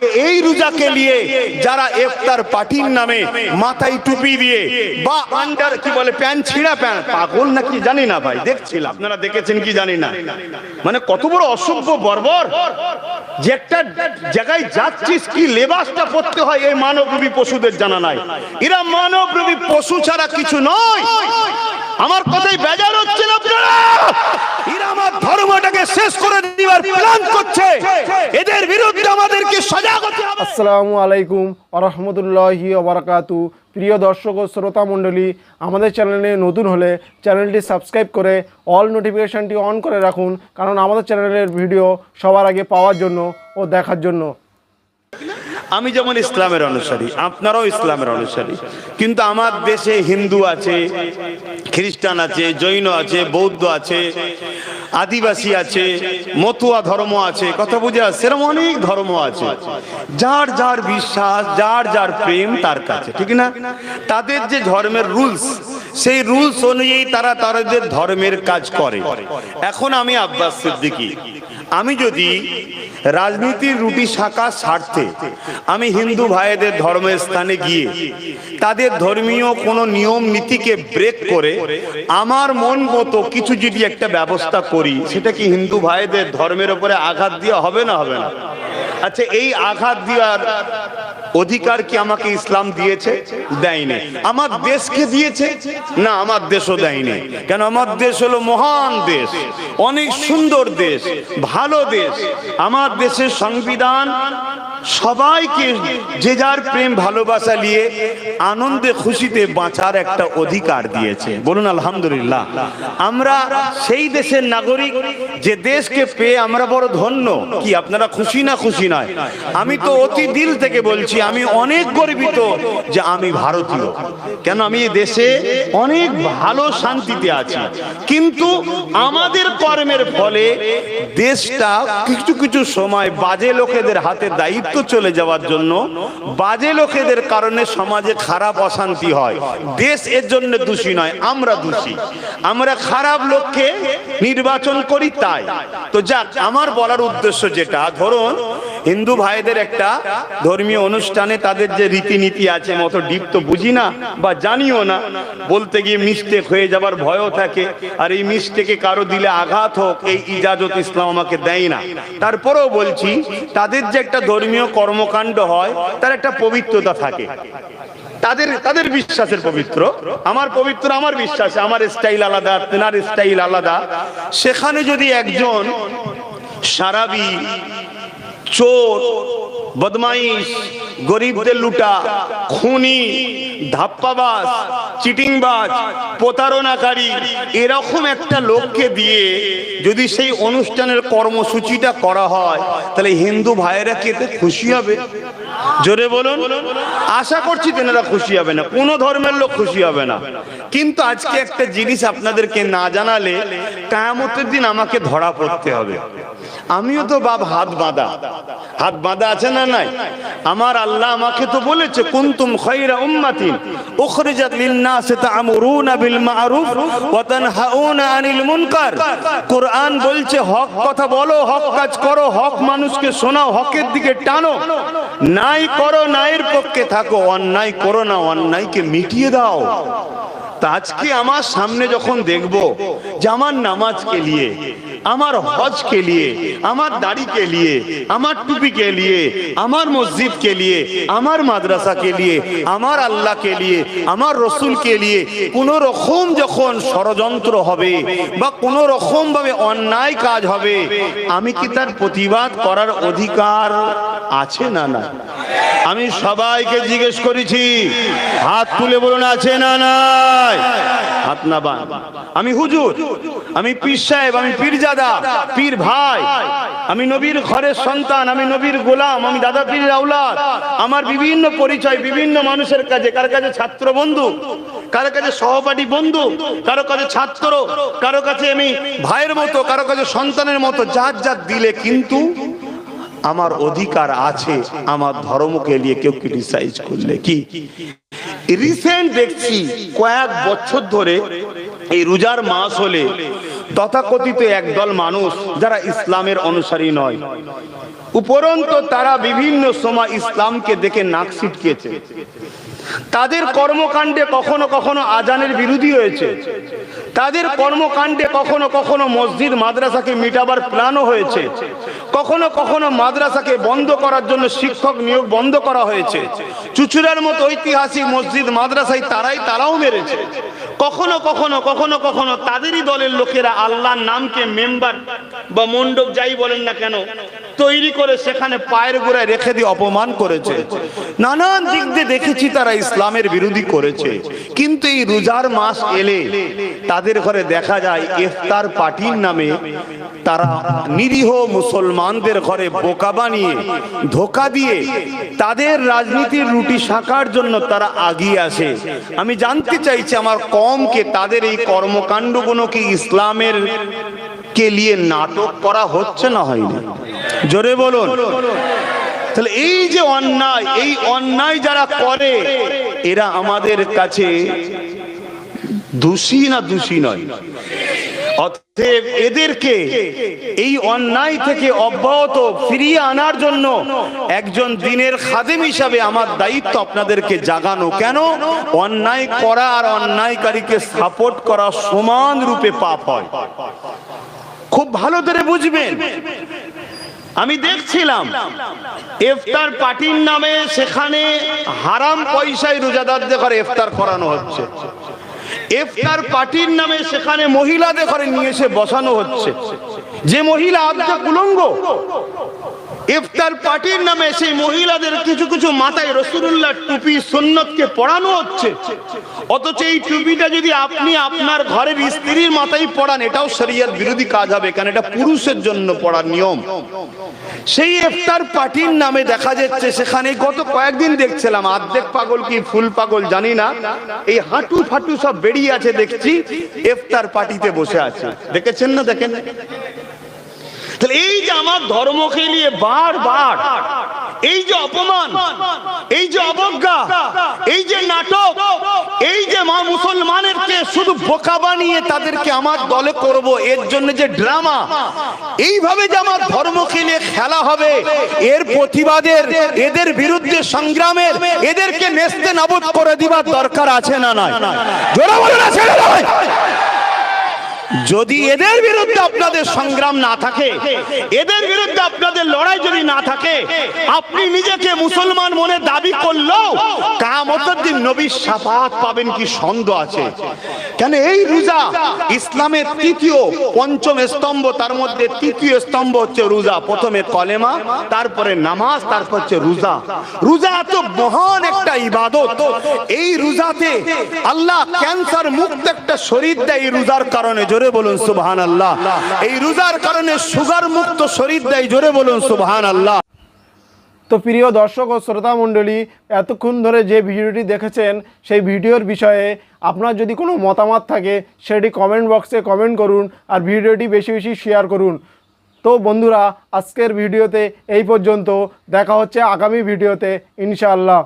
এই রোজাকে নিয়ে যারা ইফতার পার্টির নামে মাথায় টুপি দিয়ে বা আন্ডার কি বলে, প্যান্ট ছিঁড়া প্যান্ট, পাগল নাকি জানি না ভাই দেখছিলাম আপনারা দেখেছেন কি জানি না। মানে কত বড় অসভ্য বর্বর। যে একটা জায়গায় যাচ্ছিস, কি লেবাসটা পরতে হয়, এই মানবরূপী পশুদের জানা নাই। এরা মানবরূপী পশু ছাড়া কিছু নয়। আমার কথাই বেজার হচ্ছে না আপনারা? এরা আমার ধর্মটাকে শেষ করে দেওয়ার প্ল্যান করছে। এদের বিরুদ্ধে আমাদেরকে সজাগ হতে হবে। আসসালামু আলাইকুম আরহামদুল্লাহি ওবরাকাতু প্রিয় দর্শক ও শ্রোতা মণ্ডলী আমাদের চ্যানেলে নতুন হলে চ্যানেলটি সাবস্ক্রাইব করে অল নোটিফিকেশানটি অন করে রাখুন কারণ আমাদের চ্যানেলের ভিডিও সবার আগে পাওয়ার জন্য ও দেখার জন্য। আমি যেমন ইসলামের অনুসারী, আপনারাও ইসলামের অনুসারী। কিন্তু আমার দেশে হিন্দু আছে, খ্রিস্টান আছে, জৈন আছে, বৌদ্ধ আছে, আদিবাসী আছে, মতুয়া ধর্ম আছে, কথা বুঝে আসছে? এরকম অনেক ধর্ম আছে। যার যার বিশ্বাস, যার যার প্রেম, তার কাছে, ঠিক না? তাদের যে ধর্মের রুলস সেই রুলস অনুযায়ী তারা তাদের ধর্মের কাজ করে। এখন আমি আব্বাস সিদ্দিকী। আমি যদি রাজনীতির রুটি শাখা স্বার্থে আমি হিন্দু ভাইদের ধর্মের স্থানে গিয়ে তাদের ধর্মীয় কোনো নিয়ম নীতিকে ব্রেক করে, আমার মন মতো কিছু যদি একটা ব্যবস্থা করি, সেটা কি হিন্দু ভাইদের ধর্মের উপরে আঘাত দেওয়া হবে না হবে না? আচ্ছা এই আঘাত দেওয়ার অধিকার কি আমাকে ইসলাম দিয়েছে? দেয়নি। আমার দেশকে দিয়েছে? না, আমার দেশও দেয়নি। কেন? আমার দেশ হলো মহান দেশ। অনেক সুন্দর দেশ, ভালো দেশ। আমার দেশের সংবিধান সবাইকে যে যার প্রেম ভালোবাসা নিয়ে আনন্দে খুশিতে বাঁচার একটা অধিকার দিয়েছে। বলুন, আলহামদুলিল্লাহ। আমরা সেই দেশের নাগরিক, যে দেশকে পেয়ে আমরা বড় ধন্য। কি, আপনারা খুশি না খুশি নয়? আমি তো অতি দিল থেকে বলছি, আমি অনেক গর্বিত যে আমি ভারতীয়। কেন, আমি দেশে অনেক ভালো শান্তিতে আছি। কিন্তু আমাদের কর্মের ফলে দেশটা কিছু কিছু সময় বাজে লোকেদের হাতে দায়িত্ব চলে যাওয়ার জন্য বাজে লোকেদের কারণে সমাজে খারাপ অশান্তি হয়। দেশ এর জন্য দোষী নয়, আমরা দোষী। আমরা খারাপ লোককে নির্বাচন করি তাই। তো যাক, আমার বলার উদ্দেশ্য যেটা, ধরুন হিন্দু ভাইদের একটা ধর্মীয় অনুষ্ঠানে তাদের যে রীতিনীতি আছে মতো ডিপ তো বুঝি না বা জানিও না। বলতে গিয়ে মিস্টেক হয়ে যাবার ভয়ও থাকে। আর এই মিস্টেকে কারও দিলে আঘাত হোক, এই ইজাজত ইসলাম আমাকে দেয় না। তারপরেও বলছি, তাদের যে একটা ধর্মীয় কর্মকাণ্ড হয়, তার একটা পবিত্রতা থাকে। তাদের তাদের বিশ্বাসের পবিত্র। আমার পবিত্র, আমার বিশ্বাস, আমার স্টাইল আলাদা, তেনার স্টাইল আলাদা। সেখানে যদি একজন সারাবি চোর, বদমাইশ, গরিবদের লুটা, খুনি, ধাপ্পাবাজ, চিটিংবাজ, প্রতারণাকারী, এরকম একটা লোককে দিয়ে যদি সেই অনুষ্ঠানের কর্মসূচিটা করা হয়, তাহলে হিন্দু ভাইয়েরা কি এতে খুশি হবে? জোরে বলুন। আশা করছি তেনারা খুশি হবে না, কোনো ধর্মের লোক খুশি হবে না। কিন্তু আজকে একটা জিনিস আপনাদেরকে না জানালে কায়ামতের দিন আমাকে ধরা পড়তে হবে। আমিও তো বাপ হাত বাঁধা। হাত বাঁধা আছে না নাই? আমার আল্লাহ আমাকে তো বলেছে, কুনতুম খায়রা উম্মাতিন উখরিজাত লিন-নাস তা'মুরুনা বিল মা'রুফ ওয়া তানহাউনা আনিল মুনকার। কোরআন বলছে, হক কথা বলো, হক কাজ করো, হক মানুষকে শোনাও, হকের দিকে টানো। নাই করো নাইয়ের পক্ষে থাকো, অন্যায় করো না, অন্যায়কে মিটিয়ে দাও। আজকে আমার সামনে যখন দেখব, যে আমার নামাজকে নিয়ে আমার হজকে নিয়ে, আমার দাড়ি দাড়িকে নিয়ে, আমার টুপি টুপিকে নিয়ে, আমার মসজিদ মসজিদকে নিয়ে, আমার মাদ্রাসাকে নিয়ে, আমার আল্লাহ আল্লাহকে নিয়ে, আমার রসুল রসুলকে নিয়ে কোন রকম যখন ষড়যন্ত্র হবে বা কোন রকম ভাবে অন্যায় কাজ হবে, আমি কি তার প্রতিবাদ করার অধিকার আছে না না আমি সবাইকে জিজ্ঞেস করেছি, হাত তুলে বলুন আছে না নাই? হাত না আমি হুজুর, আমি পীর সাহেব, আমি পীরজাদা পীর ভাই, আমি নবীর ঘরের সন্তান, আমি নবীর গোলাম, আমি দাদা পীরের আউলাদ। আমার বিভিন্ন পরিচয়, বিভিন্ন মানুষের কাছে, কার কাছে ছাত্র বন্ধু, কারও কাছে সহপাঠী বন্ধু, কারও কাছে ছাত্র, কারও কাছে আমি ভাইয়ের মতো, কারও কাছে সন্তানের মতো, যার যার দিলে কিন্তু আমার অধিকার আছে, আমার ধর্মকে নিয়ে কেউ ক্রিটিসাইজ করলে কি? রিসেন্ট দেখছি, কয়েক বছর ধরে এই রোজার মাস হলে তথাকথিত একদল মানুষ যারা ইসলামের অনুসারী নয়। উপরন্ত তারা বিভিন্ন সময় ইসলামকে দেখে নাক ছিটকেছে। তাদের কর্মকাণ্ডে কখনো কখনো আজানের বিরোধী হয়েছে। তাদের কর্মকাণ্ডে কখনো কখনো মসজিদ, মাদ্রাসাকে মিটাবার প্ল্যানও হয়েছে। কখনো কখনো মাদ্রাসাকে বন্ধ করার জন্য শিক্ষক নিয়োগ বন্ধ করা হয়েছে। চুচুড়ার মতো ঐতিহাসিক মসজিদ, মাদ্রাসায় তারাই তারাও মেরেছে। কখনো কখনো কখনো কখনো তাদেরই দলের লোকেরা আল্লাহর নামকে মেম্বার বা মণ্ডপ যাই বলেন না কেন তৈরি করে সেখানে পায়ের গোড়ায় রেখে দিয়ে অপমান করেছে। নানান দিক দিয়ে দেখেছি তারা ইসলামের বিরোধী করেছে। কিন্তু এই রোজার মাস এলে তাদের ঘরে দেখা যায়, ইফতার পার্টির নামে তারা নিরীহ মুসলমানদের ঘরে বোকা বানিয়ে, ধোকা দিয়ে তাদের রাজনীতির রুটি শাকার জন্য তারা আগিয়ে আসে। আমি জানতে চাইছি আমার কমকে তাদের এই কর্মকাণ্ডগুলো কি ইসলামের কে নিয়ে নাটক করা হচ্ছে না হয়নি। জোরে বলুন। তাহলে এই যে অন্যায়, এই অন্যায় যারা করে, এরা আমাদের কাছে দোষী না দোষী নয়। অতএব এদেরকে এই অন্যায় থেকে অব্যাহত ফিরিয়ে আনার জন্য একজন দিনের খাদেম হিসাবে আমার দায়িত্ব আপনাদেরকে জাগানো। কেন? অন্যায় করা আর অন্যায়কারীকে সাপোর্ট করা সমান রূপে পাপ হয়। খুব ভালো করে বুঝবেন। আমি দেখছিলাম, ইফতার পার্টির নামে সেখানে হারাম পয়সায় রোজাদারদের ঘরে ইফতার করানো হচ্ছে। ইফতার পার্টির নামে সেখানে মহিলাদের ঘরে নিয়ে এসে বসানো হচ্ছে। যে মহিলা আদ্য কুলঙ্গ ইফতার পার্টির নামে সেই মহিলাদের কিছু কিছু মাথায় রসুল্লাহ টুপি সুন্নতকে পড়ানো হচ্ছে। অথচ এই টুপিটা যদি আপনি আপনার ঘরের স্ত্রীর মাথায় পড়ান এটাও শরিয়ার বিরোধী কাজ হবে, কারণ এটা পুরুষের জন্য পড়ার নিয়ম। সেই ইফতার পার্টির নামে দেখা যাচ্ছে, সেখানে গত কয়েকদিন দেখছিলাম, আর্ধেক পাগল কি ফুল পাগল জানি না, এই হাঁটু ফাটু সব বেরিয়ে আছে দেখছি, এফতার পার্টিতে বসে আছে। দেখেছেন না দেখেন? এই যে আমার ধর্মকে নিয়ে বারবার, এই যে অপমান, এই যে অবজ্ঞা এই যে নাটক এই যে মা মুসলমানেরকে শুধু বোকা বানিয়ে তাদেরকে আমার দলে করব, এর জন্য যে ড্রামা এইভাবে যে আমার ধর্ম নিয়ে খেলা হবে, এর প্রতিবাদের, এদের বিরুদ্ধে সংগ্রামের, এদেরকে নেস্তে নাবুদ করে দিবার দরকার আছে না নয় না নয়? যদি এদের বিরুদ্ধে আপনাদের সংগ্রাম না থাকে, এদের বিরুদ্ধে আপনাদের লড়াই যদি না থাকে, আপনি নিজেকে মুসলমান মনে দাবি করলেও কামতের দিন নবীর সাফাত পাবেন কি সন্দেহ আছে। কেন এই রোজা ইসলামের তৃতীয়, পঞ্চম স্তম্ভ, তার মধ্যে তৃতীয় স্তম্ভ হচ্ছে রোজা, প্রথমে কলেমা, তারপরে নামাজ, তারপর হচ্ছে রোজা। রোজা এত মহান একটা ইবাদত। এই রোজাতে আল্লাহ ক্যান্সার মুক্ত একটা শরীর দেয় এই রোজার কারণে। জোরে বলুন সুবহান আল্লাহ এই রোজার কারণে সুগার মুক্ত শরীর দেয়, জোরে বলুন সুবহান আল্লাহ তো প্রিয় দর্শক ও শ্রোতা মণ্ডলী, এতক্ষণ ধরে যে ভিডিওটি দেখেছেন, সেই ভিডিওর বিষয়ে আপনার যদি কোনো মতামত থাকে, সেটি কমেন্ট বক্সে কমেন্ট করুন আর ভিডিওটি বেশি বেশি শেয়ার করুন। তো বন্ধুরা, আজকের ভিডিওতে এই পর্যন্ত। দেখা হচ্ছে আগামী ভিডিওতে, ইনশাআল্লাহ।